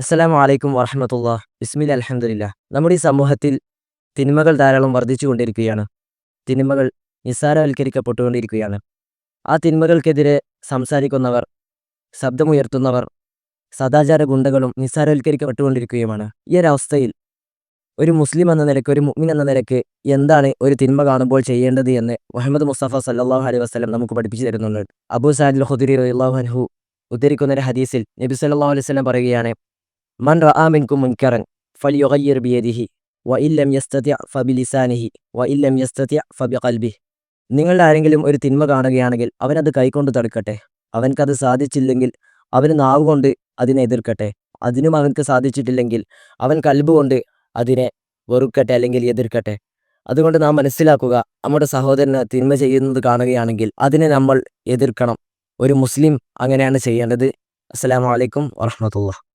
അസ്സലാമു വലൈക്കും വറഹമത്തുള്ള. ബിസ്മിൽ അലഹമില്ല നമ്മുടെ ഈ സമൂഹത്തിൽ തിന്മകൾ ധാരാളം വർദ്ധിച്ചുകൊണ്ടിരിക്കുകയാണ്. തിന്മകൾ നിസ്സാരവൽക്കരിക്കപ്പെട്ടുകൊണ്ടിരിക്കുകയാണ്. ആ തിന്മകൾക്കെതിരെ സംസാരിക്കുന്നവർ ശബ്ദമുയർത്തുന്നവർ സദാചാര ഗുണ്ടകളും നിസ്സാരവൽക്കരിക്കപ്പെട്ടുകൊണ്ടിരിക്കുകയുമാണ്. ഈ ഒരവസ്ഥയിൽ ഒരു മുസ്ലിം എന്ന നിലയ്ക്ക് ഒരു മുഗ്മിൻ എന്ന നിലയ്ക്ക് എന്താണ് ഒരു തിന്മ കാണുമ്പോൾ ചെയ്യേണ്ടത് എന്ന് മുഹമ്മദ് മുസ്തഫ സല്ലാഹു അലൈഹി വസ്ലം നമുക്ക് പഠിപ്പിച്ചു തരുന്നുണ്ട്. അബു സാദുൽ ഖുദരി അള്ളാഹു അൻഹു ഉദ്ധരിക്കുന്ന ഒരു ഹദീസിൽ നബി സല്ലാ അലൈഹി വസല്ലം പറയുകയാണ് മൻ റആ മിൻകും മുൻകറൻ ഫലിയുഗയ്യിർ ബിയദിഹി വ ഇല്ലം യസ്തത്യ ഫബിലിസാനിഹി വ ഇല്ലം യസ്തതി ഫബിഖൽബിഹി നിങ്ങളുടെ ആരെങ്കിലും ഒരു തിന്മ കാണുകയാണെങ്കിൽ അവനത് കൈകൊണ്ട് തടുക്കട്ടെ. അവൻക്കത് സാധിച്ചില്ലെങ്കിൽ അവന് നാവുകൊണ്ട് അതിനെ എതിർക്കട്ടെ. അതിനും അവൻക്ക് സാധിച്ചിട്ടില്ലെങ്കിൽ അവൻ കൽബുകൊണ്ട് അതിനെ വെറുക്കട്ടെ അല്ലെങ്കിൽ എതിർക്കട്ടെ. അതുകൊണ്ട് നാം മനസ്സിലാക്കുക നമ്മുടെ സഹോദരന് തിന്മ ചെയ്യുന്നത് കാണുകയാണെങ്കിൽ അതിനെ നമ്മൾ എതിർക്കണം. ഒരു മുസ്ലിം അങ്ങനെയാണ് ചെയ്യേണ്ടത്. അസ്സലാമു അലൈക്കും വറഹ്മത്തുള്ളാഹി.